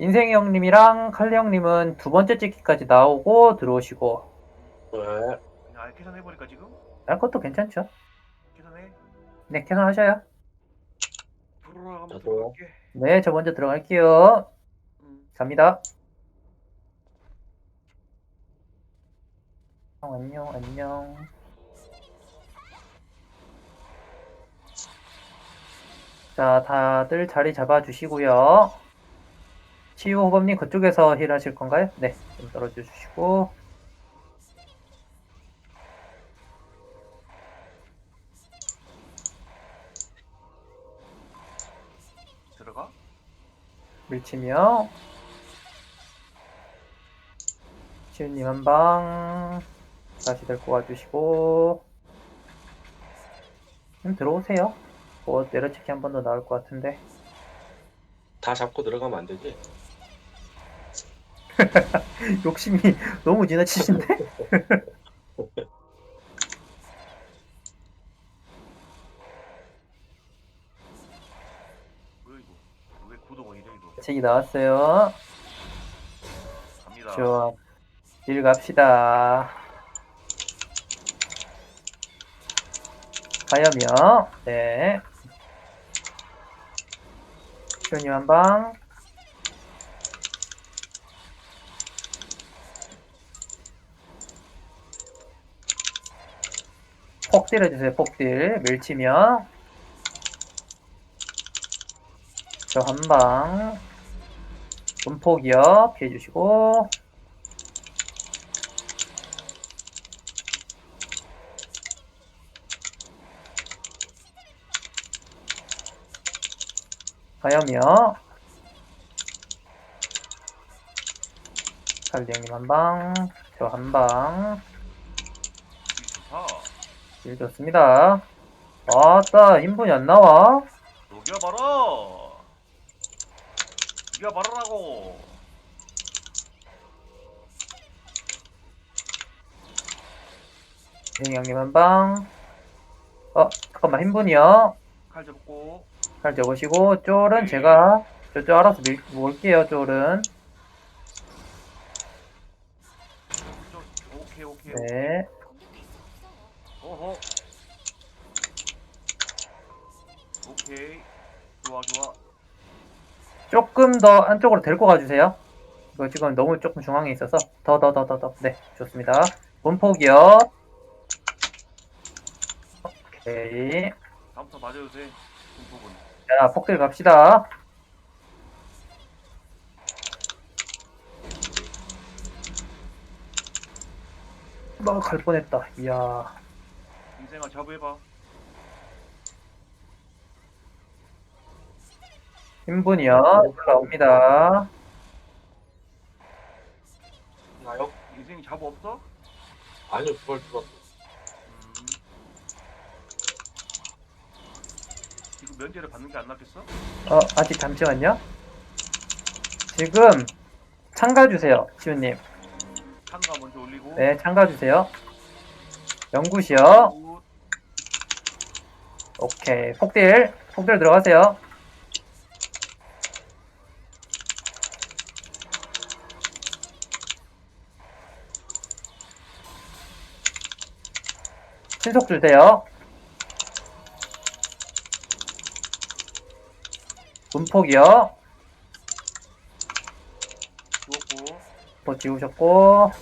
인생이 형님이랑 칼리 형님은 두 번째 찍기까지 나오고 들어오시고 네. 아예 계산해버릴까 지금? 아, 그것도 괜찮죠? 계산해 네, 계산하셔요. 프로로 한번 나도. 들어갈게 네, 저 먼저 들어갈게요. 음. 갑니다. 어, 안녕, 안녕. 자, 다들 자리 잡아주시고요. 치유 호범님 그쪽에서 힐 하실 건가요? 네, 좀 떨어져 주시고. 들어가 밀치며. 치유님 한 방. 다시 데리고 와주시고. 좀 들어오세요. 뭐, 내려치기 한 번 더 나올 것 같은데. 다 잡고 들어가면 안 되지? 욕심이 너무 지나치신데? 뭐야 이거 왜 구도가 이래 이거 책이 나왔어요. 갑니다 좋아. 일 갑시다. 가염이요. 네. 시원님 한 방. 폭딜 해주세요, 폭딜. 밀치면. 저한 방. 분폭이요. 피해주시고. 가염이요. 칼리 형님 한 방, 저 한 방. 일 좋습니다. 아따, 인분이 안 나와? 녹여봐라 녹여봐라라고 이 형님 한 방. 어, 잠깐만, 인분이요. 칼 잡고 잘 적으시고, 쫄은 제가 저쪽 알아서 밀, 몰게요, 쫄은. 좀 오케이 오케이 네. 어허 오케이 좋아 좋아 조금 더 안쪽으로 데리고 가주세요. 이거 지금 너무 조금 중앙에 있어서. 더, 더, 더, 더, 더. 네, 좋습니다. 분폭이요. 오케이. 다음부터 맞아도 돼 중폭은 자, 폭들 갑시다. 막 갈 뻔했다. 이야. 인생아 자부해봐 신분이요. 올라옵니다. 나요? 인생이 자부 없어? 아니요, 그걸 들었어. 음. 이거 면제를 받는 게 안 낫겠어? 어, 아직 잠시만요. 지금 참가 주세요. 시우님. 한가 먼저 올리고 네, 참가 주세요. 연구시요. 굿. 오케이. 폭딜. 폭딜 들어가세요. 신속 주세요. 분폭이요. 죽었고 더 지우셨고.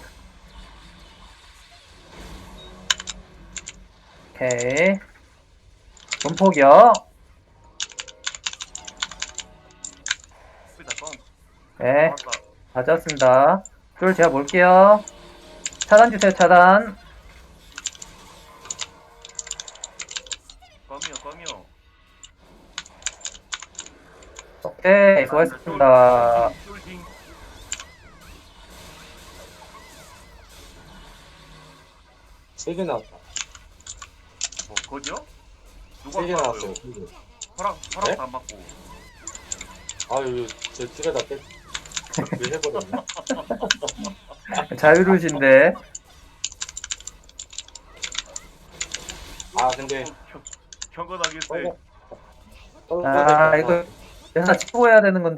오케이. 분폭이요. 네. 맞았습니다. 쫄 제가 볼게요. 차단 주세요, 차단. 껌이요 껌이요 오케이, 수고하셨습니다. 쫄딩 세개 나왔다. 뭐 거죠? 누가 세개 받아요? 나왔어요, 세 개. 허락 허락도 네? 안 받고 아유, 제 집에다 뺐. 왜 해버렸나? 자유로우신데. 아, 근데. 경- 경건하게 세 어, 아, 이거, 여기다 찍고 해야 되는 건데.